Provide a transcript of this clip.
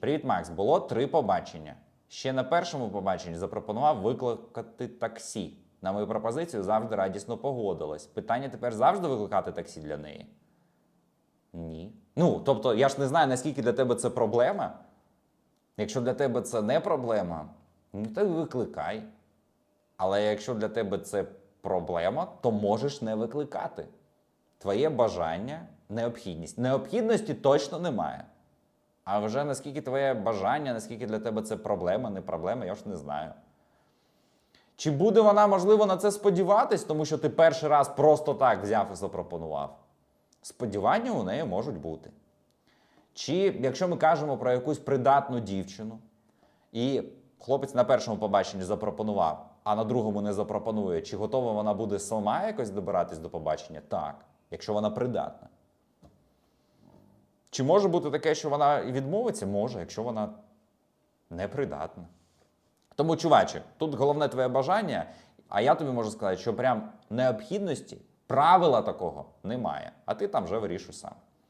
Привіт, Макс. Було три побачення. Ще на першому побаченні запропонував викликати таксі. На мою пропозицію завжди радісно погодилась. Питання тепер завжди викликати таксі для неї? Ні. Ну, тобто, я ж не знаю, наскільки для тебе це проблема. Якщо для тебе це не проблема, ну то викликай. Але якщо для тебе це проблема, то можеш не викликати. Твоє бажання, необхідність. Необхідності точно немає. А вже наскільки твоє бажання, наскільки для тебе це проблема, не проблема, я ж не знаю. Чи буде вона, можливо, на це сподіватись, тому що ти перший раз просто так взяв і запропонував? Сподівання у неї можуть бути. Чи якщо ми кажемо про якусь придатну дівчину, і хлопець на першому побаченні запропонував, а на другому не запропонує, чи готова вона буде сама якось добиратись до побачення? Так, якщо вона придатна. Чи може бути таке, що вона відмовиться? Може, якщо вона непридатна. Тому, чуваче, тут головне твоє бажання, а я тобі можу сказати, що прям необхідності, правила такого немає, а ти там вже вирішуй сам.